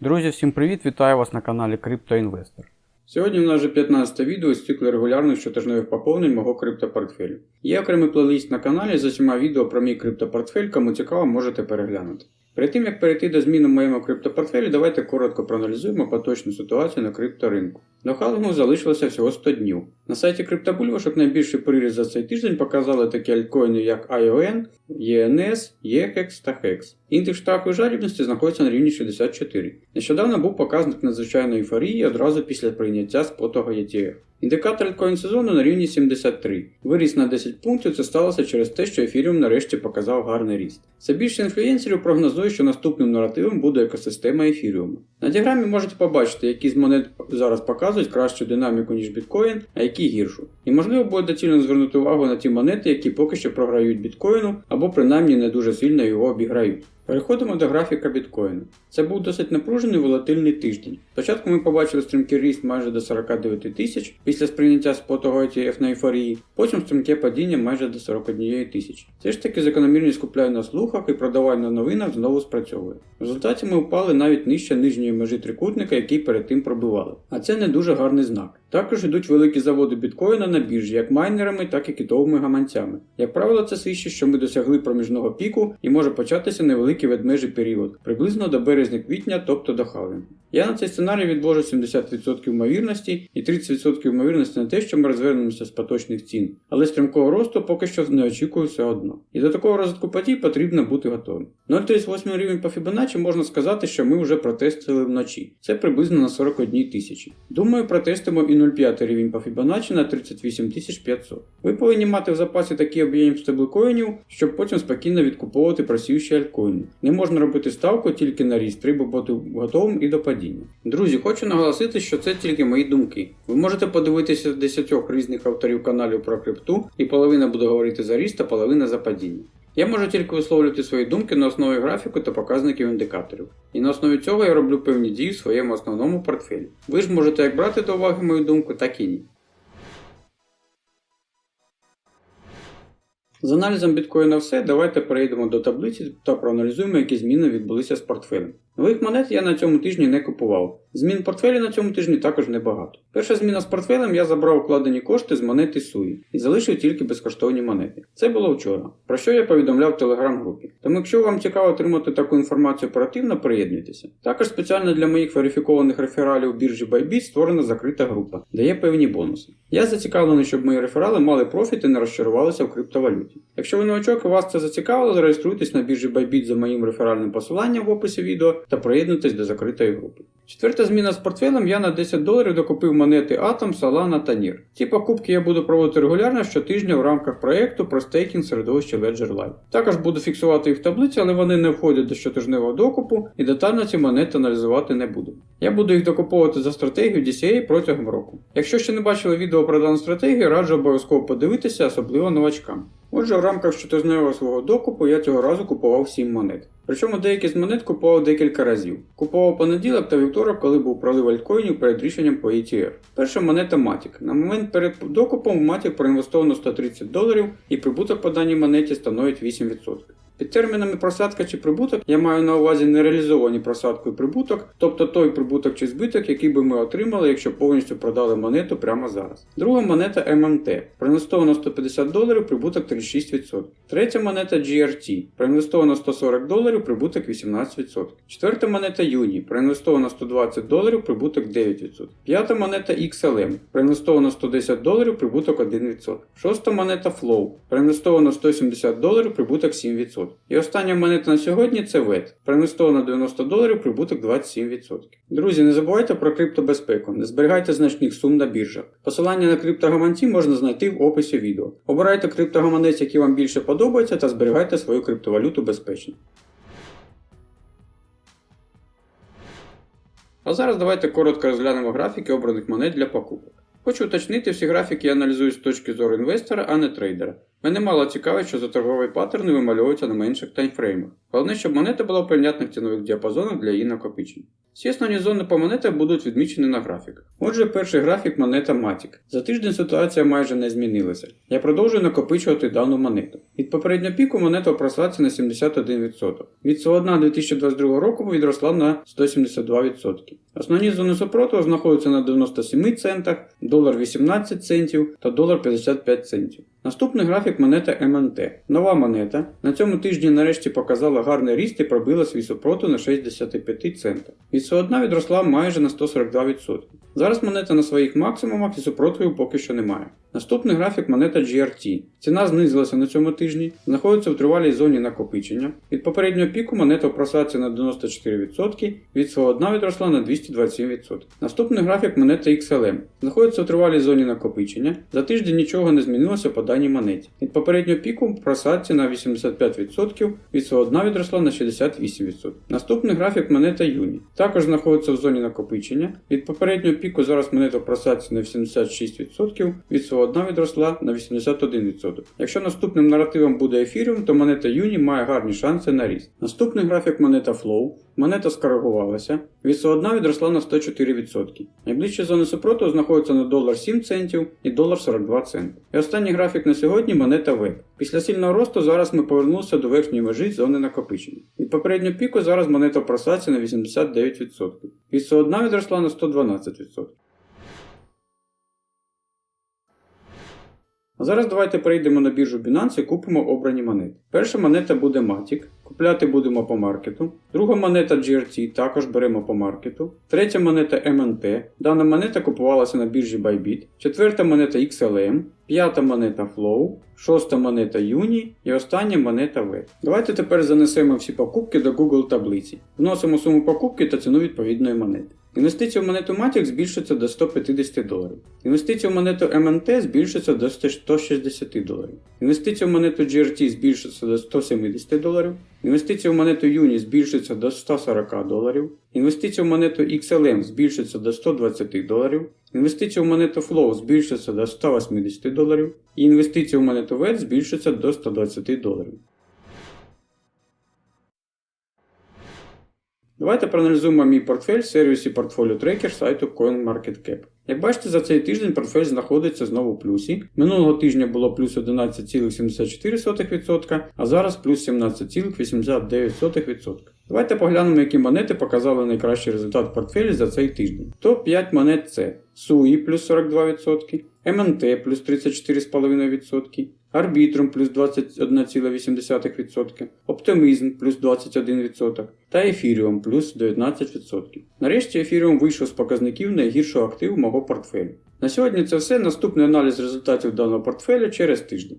Друзі, всім привіт! Вітаю вас на каналі CryptoInvestor. Сьогодні в нас вже 15 відео з циклу регулярних щотижневих поповнень мого криптопортфелю. Є окремий плейлист на каналі з усіма відео про мій криптопортфель, кому цікаво, можете переглянути. Перед тим як перейти до змін у моєму криптопортфелі, давайте коротко проаналізуємо поточну ситуацію на крипторинку. До халвінгу залишилося всього 100 днів. На сайті криптобульбашок найбільший приріст за цей тиждень показали такі альткоїни, як ION, ENS, EHEX та HEX. Індекс штрафу жадібності знаходиться на рівні 64. Нещодавно був показник надзвичайної ейфорії одразу після прийняття спотого ETF. Індикатор альткоін сезону на рівні 73. Виріс на 10 пунктів, це сталося через те, що ефіріум нарешті показав гарний ріст. Все більше інфлюєнсерів прогнозує, що наступним наративом буде екосистема ефіріуму. На діаграмі можете побачити, які з монет зараз показують кращу динаміку, ніж біткоін, а які гіршу. І можливо буде доцільно звернути увагу на ті монети, які поки що програють біткоїну або принаймні не дуже сильно його обіграють. Переходимо до графіка біткоїну. Це був досить напружений волатильний тиждень. Спочатку ми побачили стрімкий ріст майже до 49 тисяч після сприйняття спотового ETF на ейфорії, потім стрімке падіння майже до 41 тисячі. Все ж таки закономірність купляю на слухах і продаваю на новинах знову спрацьовує. В результаті ми впали навіть нижче нижньої межі трикутника, який перед тим пробивали. А це не дуже гарний знак. Також йдуть великі заводи біткоїна на біржі, як майнерами, так і китовими гаманцями. Як правило, це свідчить, що ми досягли проміжного піку і може початися невеликий ведмежий період, приблизно до березня-квітня, тобто до халвінгу. Я на цей сценарій відвожу 70% ймовірності і 30% ймовірності на те, що ми розвернемося з поточних цін, але стрімкого росту поки що не очікую все одно. І до такого розвитку подій потрібно бути готовим. 0,38 рівень по Fibonacci можна сказати, що ми вже протестили вночі. Це приблизно на 41 тисячі. Думаю, протестимо і 0,5 рівень по Fibonacci на 38 500. Ви повинні мати в запасі такий об'єм стеблкоїнів, щоб потім спокійно відкуповувати просіючі альткоїни. Не можна робити ставку тільки на ріст, треба бути готовим і до падіння. Друзі, хочу наголосити, що це тільки мої думки. Ви можете подивитися 10 різних авторів каналів про крипту, і половина буде говорити за ріст, а половина за падіння. Я можу тільки висловлювати свої думки на основі графіку та показників індикаторів. І на основі цього я роблю певні дії в своєму основному портфелі. Ви ж можете як брати до уваги мою думку, так і ні. З аналізом біткоїна все, давайте перейдемо до таблиці та проаналізуємо, які зміни відбулися з портфелем. Нових монет я на цьому тижні не купував. Змін портфелі на цьому тижні також небагато. Перша зміна з портфелем я забрав вкладені кошти з монети Суї і залишив тільки безкоштовні монети. Це було вчора, про що я повідомляв в телеграм-групі. Тому якщо вам цікаво отримати таку інформацію оперативно, приєднуйтеся. Також спеціально для моїх верифікованих рефералів біржі Bybit створена закрита група, де є певні бонуси. Я зацікавлений, щоб мої реферали мали профіт і не розчарувалися в криптовалюті. Якщо ви новачок і вас це зацікавило, зареєструйтесь на біржі Bybit за моїм реферальним посиланням в описі відео та приєднуйтесь до закритої групи. Четверта зміна з портфелем я на 10 доларів докупив монети Atom, Solana та NIR. Ці покупки я буду проводити регулярно щотижня в рамках проєкту про стейкінг середовища Ledger Live. Також буду фіксувати їх в таблиці, але вони не входять до щотижневого докупу і детально ці монети аналізувати не буду. Я буду їх докуповувати за стратегію DCA протягом року. Якщо ще не бачили відео про дану стратегію, раджу обов'язково подивитися, особливо новачкам. Отже, в рамках щотижневого свого докупу я цього разу купував 7 монет. Причому деякі з монет купував декілька разів. Купував понеділок та вівторок, коли був пролив альткоїнів перед рішенням по ETF. Перша монета Matic. На момент перед докупом Matic проінвестовано 130 доларів і прибуток по даній монеті становить 8%. Під термінами просадка чи прибуток я маю на увазі нереалізовані просадку і прибуток, тобто той прибуток чи збиток, який би ми отримали, якщо повністю продали монету прямо зараз. Друга монета MMT. Проінвестовано 150 доларів, прибуток 36%. Третя монета GRT. Проінвестовано 140 доларів, прибуток 18%. Четверта монета Uni. Проінвестовано 120 доларів, прибуток 9%. П'ята монета XLM. Проінвестовано 110 доларів, прибуток 1%. Шоста монета Flow. Проінвестовано 170 доларів, прибуток 7%. І остання монета на сьогодні це VET. Проінвестовано 90 доларів, прибуток 27%. Друзі, не забувайте про криптобезпеку, не зберігайте значних сум на біржах. Посилання на криптогаманці можна знайти в описі відео. Обирайте криптогаманець, який вам більше подобається, та зберігайте свою криптовалюту безпечно. А зараз давайте коротко розглянемо графіки обраних монет для покупок. Хочу уточнити, всі графіки я аналізую з точки зору інвестора, а не трейдера. Мене мало цікавить, що за торгові паттерни вимальовуються на менших таймфреймах. Головне, щоб монета була в прийнятних цінових діапазонах для її накопичення. Всі основні зони по монетах будуть відмічені на графіках. Отже, перший графік монета Matic. За тиждень ситуація майже не змінилася. Я продовжую накопичувати дану монету. Від попереднього піку монета в на 71%. Від свого дна 2022 року відросла на 172%. Основні зони супротиву знаходяться на 97 центах, долар 18 центів та долар 55 центів. Наступний графік монета МНТ. Нова монета. На цьому тижні нарешті показала гарний ріст і пробила свій супротив на 65 центах. Від свого дна відросла майже на 142%. Зараз монета на своїх максимумах і супротиву поки що немає. Наступний графік монета GRT. Ціна знизилася на цьому тижні, знаходиться в тривалій зоні накопичення. Від попереднього піку монета в просадці на 94%, від свого дна відросла на 227%. Наступний графік монета XLM. Знаходиться в тривалій зоні накопичення. За тиждень нічого не змінилося по даній монеті. Від попереднього піку просадці на 85%, від свого дна відросла на 68%. Наступний графік монета Юні. Також знаходиться в зоні накопичення. Від попереднього піку зараз монета в просадці на 86%, від свого дна відросла на 81%. Якщо наступним наративом буде ефіріум, то монета Юні має гарні шанси на ріст. Наступний графік монета Flow. Монета скоригувалася, від свого дна відросла на 104%. Найближчі зони супротиву знаходяться на долар 7 центів і долар 42 центи. І останній графік на сьогодні монета WEB. Після сильного росту зараз ми повернулися до верхньої межі зони накопичення. Від попереднього піку зараз монета просадці на 89%. Від свого дна відросла на 112%. А зараз давайте перейдемо на біржу Binance і купимо обрані монети. Перша монета буде Matic, купляти будемо по маркету. Друга монета GRT також беремо по маркету. Третя монета MNT. Дана монета купувалася на біржі Bybit. Четверта монета XLM. П'ята монета Flow. Шоста монета Uni і остання монета V. Давайте тепер занесемо всі покупки до Google таблиці. Вносимо суму покупки та ціну відповідної монети. Інвестиція в монету Matic збільшиться до 150 доларів. Інвестиція в монету MNT збільшиться до 160 доларів. Інвестиція в монету GRT збільшиться до 170 доларів. Інвестиція в монету Uni збільшиться до 140 доларів. Інвестиція в монету XLM збільшиться до 120 доларів. Інвестиція в монету Flow збільшиться до 180 доларів. І інвестиція в монету VET збільшиться до 120 доларів. Давайте проаналізуємо мій портфель в сервісі Portfolio Tracker сайту CoinMarketCap. Як бачите, за цей тиждень портфель знаходиться знову в плюсі. Минулого тижня було плюс 11,74%, а зараз плюс 17,89%. Давайте поглянемо, які монети показали найкращий результат в портфелі за цей тиждень. Топ-5 монет це SUI плюс 42%, MNT плюс 34,5%, Arbitrum плюс 21,8%, оптимізм плюс 21% та ефіріум плюс 19%. Нарешті ефіріум вийшов з показників найгіршого активу мого портфелю. На сьогодні це все. Наступний аналіз результатів даного портфеля через тиждень.